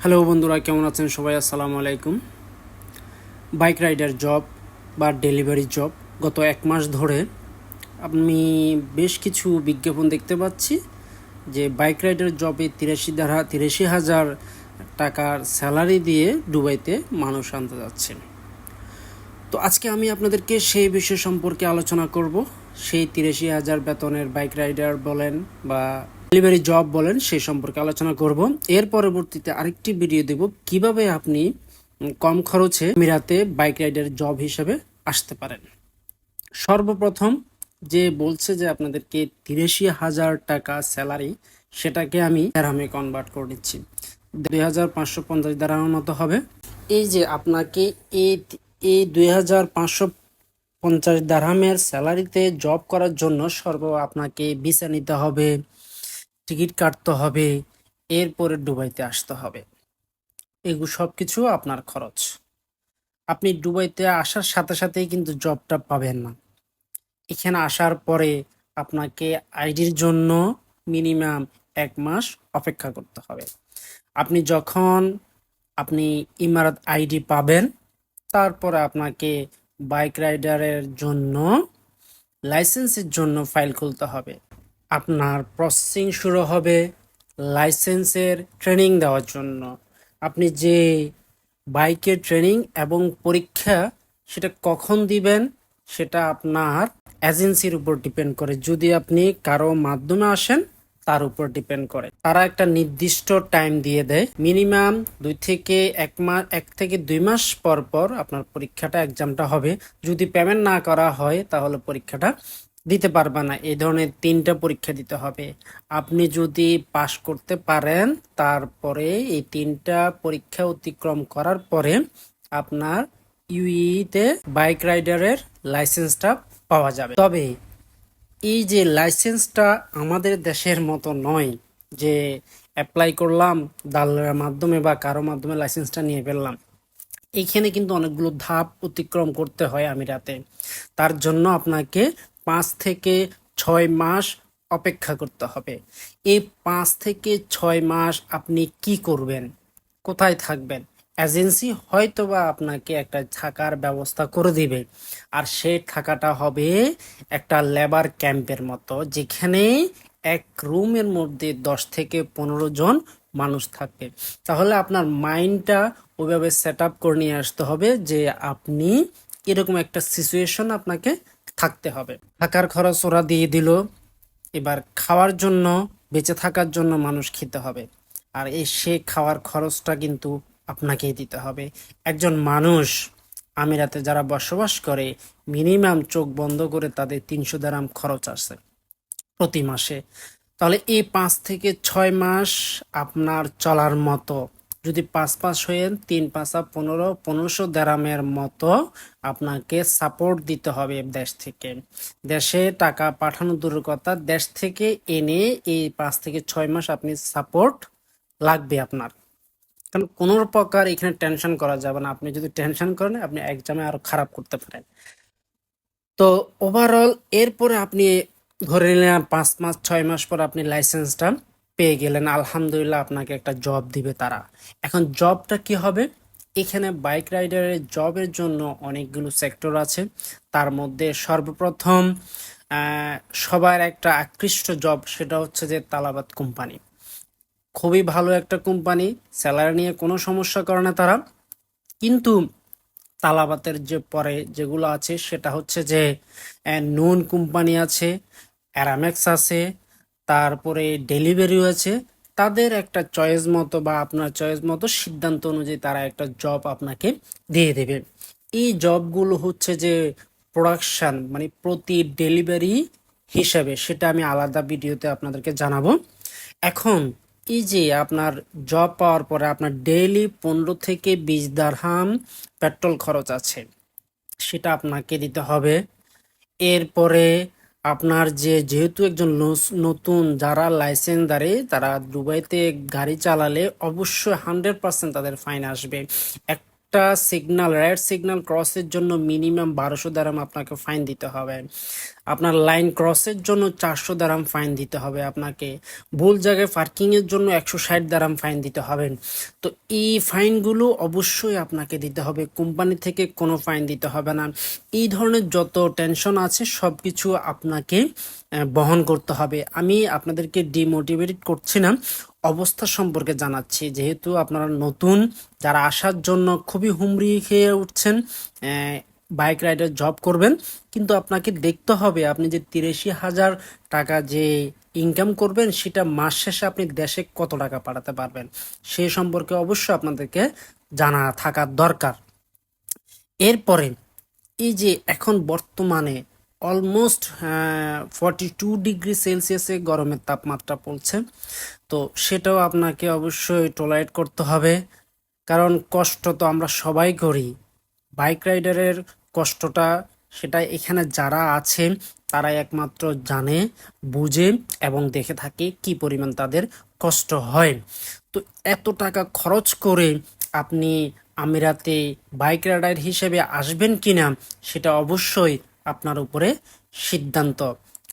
Hello বন্ধুরা, কেমন আছেন সবাই? আসসালামু আলাইকুম। বাইক রাইডার জব বা ডেলিভারি জব, গত এক মাস ধরে আমি বেশ কিছু বিজ্ঞাপন দেখতে পাচ্ছি যে বাইক রাইডার জবে তিরাশি দ্বারা তিরাশি হাজার টাকার স্যালারি দিয়ে দুবাইতে মানুষ আনতে যাচ্ছে। তো আজকে আমি আপনাদেরকে সেই বিষয় সম্পর্কে আলোচনা করব। সেই তিরাশি হাজার বেতনের বাইক রাইডার বলেন বা ডেলিভারি জব বলেন সেই সম্পর্কে আলোচনা করব। এর পরবর্তীতে আরেকটি ভিডিও দেব, কীভাবে আপনি কম খরচে মিরাতে বাইক রাইডার জব হিসেবে আসতে পারেন। সর্বপ্রথম যে বলছে যে আপনাদেরকে তিরাশি হাজার টাকা স্যালারি, সেটাকে আমি দ্রামে কনভার্ট করে দিচ্ছি দুই হাজার পাঁচশো পঞ্চাশ মতো হবে। এই যে আপনাকে এই এই দুই হাজার পাঁচশো পঞ্চাশ দারহামের স্যালারিতে জব করার জন্য সর্ব আপনাকে ভিসা নিতে হবে। টিকিট কাটতে হবে, এরপরে দুবাইতে আসতে হবে। এগুলো সব কিছু আপনার খরচ। আপনি দুবাইতে আসার সাথে সাথেই কিন্তু জবটা পাবেন না। এখানে আসার পরে আপনাকে আইডির জন্য মিনিমাম এক মাস অপেক্ষা করতে হবে। আপনি যখন আপনি ইমারত আইডি পাবেন, তারপরে আপনাকে বাইক রাইডারের জন্য, লাইসেন্সের জন্য ফাইল খুলতে হবে। আপনার প্রসেসিং শুরু হবে লাইসেন্সের ট্রেনিং দেওয়ার জন্য। আপনি যে বাইকের ট্রেনিং এবং পরীক্ষা সেটা কখন দিবেন, সেটা আপনার এজেন্সির উপর ডিপেন্ড করে। যদি আপনি কারও মাধ্যমে আসেন, তার উপর ডিপেন্ড করে। তারা একটা নির্দিষ্ট টাইম দিয়ে দেয়। মিনিমাম দুই থেকে এক মাস এক থেকে দুই মাস পর পর আপনার পরীক্ষাটা এক্সামটা হবে। যদি পেমেন্ট না করা হয়, তাহলে পরীক্ষাটা দিতে পারবে না। এই ধরনের তিনটা পরীক্ষা দিতে হবে। আপনি যদি পাশ করতে পারেন, তারপরে এই তিনটা পরীক্ষা অতিক্রম করার পরে আপনার ইউইতে বাইক রাইডারের লাইসেন্সটা পাওয়া যাবে। তবে এই যে লাইসেন্সটা আমাদের দেশের মতো নয় যে অ্যাপ্লাই করলাম, দালালের মাধ্যমে বা কারও মাধ্যমে লাইসেন্সটা নিয়ে ফেললাম, এখানে কিন্তু অনেকগুলো ধাপ অতিক্রম করতে হয় আমিরাতে তার জন্য আপনাকে পাঁচ থেকে ছয় মাস অপেক্ষা করতে হবে। এই পাঁচ থেকে ছয় মাস আপনি কি করবেন? কোথায় থাকবেন? এজেন্সি হয়তোবা আপনাকে একটা থাকার ব্যবস্থা করে দিবে। আর সে থাকাটা হবে একটা লেবার ক্যাম্পের মতো, যেখানে এক রুমের মধ্যে দশ থেকে পনেরো জন মানুষ থাকবে। তাহলে আপনার মাইন্ডটা ওইভাবে সেট আপ করে নিয়ে আসতে হবে যে আপনি এরকম একটা সিচুয়েশন আপনাকে থাকতে হবে। থাকার খরচ ওরা দিয়ে দিল। এবার খাওয়ার জন্য, বেঁচে থাকার জন্য মানুষ খেতে হবে। আর এই সে খাওয়ার খরচটা কিন্তু আপনাকেই দিতে হবে। একজন মানুষ আমিরাতে যারা বসবাস করে, মিনিমাম চোখ বন্ধ করে তাদের তিনশো দারাম খরচ আসে প্রতি মাসে। তাহলে এই পাঁচ থেকে ছয় মাস আপনার চলার মতো যদি পাঁচ পাঁচ হয়ে তিন পাঁচা পনেরো, পনেরোশো দেরামের মতো আপনাকে সাপোর্ট দিতে হবে দেশ থেকে। দেশে টাকা পাঠানো দূরের কথা, দেশ থেকে এনে এই পাঁচ থেকে ছয় মাস আপনি সাপোর্ট লাগবে আপনার। কারণ কোনো প্রকার এখানে টেনশন করা যাবে না। আপনি যদি টেনশন করেন, আপনি এক্সামে আরও খারাপ করতে পারেন। তো ওভারঅল এরপরে আপনি ধরে নিলেন পাঁচ মাস, ছয় মাস পর আপনি লাইসেন্সটা পেয়ে গেলেন। আলহামদুলিল্লাহ আপনাকে একটা জব দিবে তারা। এখন জবটা কি হবে? এখানে বাইক রাইডারের জবের জন্য অনেকগুলো সেক্টর আছে। তার মধ্যে সর্বপ্রথম সবার একটা আকৃষ্ট জব সেটা হচ্ছে যে তালাবাত কোম্পানি খুবই ভালো একটা কোম্পানি স্যালারি নিয়ে কোনো সমস্যা করে না তারা। কিন্তু তালাবাতের যে পরে যেগুলো আছে সেটা হচ্ছে যে নুন কোম্পানি আছে অ্যারামেক্স আছে তারপরে ডেলিভারিও আছে। তাদের একটা চয়েস মতো বা আপনার চয়েস মতো সিদ্ধান্ত অনুযায়ী তারা একটা জব আপনাকে দিয়ে দেবে। এই জবগুলো হচ্ছে যে প্রোডাকশান মানে প্রতি ডেলিভারি হিসাবে, সেটা আমি আলাদা ভিডিওতে আপনাদেরকে জানাব। এখন এই যে আপনার জব পাওয়ার পরে আপনার ডেইলি পনেরো থেকে বিশ দারহাম পেট্রোল খরচ আছে, সেটা আপনাকে দিতে হবে। এরপরে আপনার যে যেহেতু একজন নতুন যারা লাইসেন্সদারে তারা দুবাইতে গাড়ি চালালে অবশ্যই হান্ড্রেড পার্সেন্ট তাদের ফাইন আসবে। একটা একটা সিগন্যাল রেড সিগন্যাল ক্রসের জন্য মিনিমাম বারোশো দারাম আপনাকে ফাইন দিতে হবে। আপনার লাইন ক্রসের জন্য চারশো দারাম ফাইন দিতে হবে আপনাকে। ভুল জায়গায় পার্কিংয়ের জন্য একশো ষাট দারাম ফাইন দিতে হবে। তো এই ফাইনগুলো অবশ্যই আপনাকে দিতে হবে। কোম্পানি থেকে কোনো ফাইন দিতে হবে না। এই ধরনের যত টেনশন আছে সব কিছু আপনাকে বহন করতে হবে। আমি আপনাদেরকে ডিমোটিভেট করছি না। অবস্থা সম্পর্কে জানাচ্ছি। যেহেতু আপনারা নতুন, যারা আসার জন্য খুবই হুমড়ি খেয়ে উঠছেন বাইক রাইডার জব করবেন, কিন্তু আপনাকে দেখতে হবে আপনি যে তিরাশি হাজার টাকা যে ইনকাম করবেন, সেটা মাস শেষে আপনি দেশে কত টাকা পাঠাতে পারবেন, সে সম্পর্কে অবশ্যই আপনাদেরকে জানা থাকার দরকার। এরপরে, এই যে এখন বর্তমানে অলমোস্ট ফর্টি টু ডিগ্রি সেলসিয়াসে গরমের তাপমাত্রা পড়ছে। তো সেটাও আপনাকে অবশ্যই টলারেট করতে হবে। কারণ কষ্ট তো আমরা সবাই করি। বাইক রাইডারের কষ্টটা সেটা এখানে যারা আছে তারা একমাত্র জানে, বুঝে এবং দেখে থাকে কি পরিমাণ তাদের কষ্ট হয়। তো এত টাকা খরচ করে আপনি আমিরাতে বাইক রাইডার হিসেবে আসবেন কিনা, সেটা অবশ্যই আপনার উপরে সিদ্ধান্ত।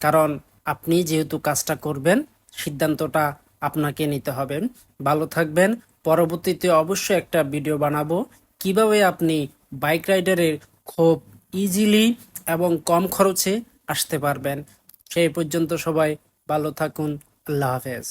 কারণ আপনি যেহেতু কাজটা করবেন, সিদ্ধান্তটা আপনাকে নিতে হবে। ভালো থাকবেন। পরবর্তীতে অবশ্যই একটা ভিডিও বানাবো। কীভাবে আপনি বাইক রাইডারের খুব ইজিলি এবং কম খরচে আসতে পারবেন। সেই পর্যন্ত সবাই ভালো থাকুন। আল্লাহ হাফেজ।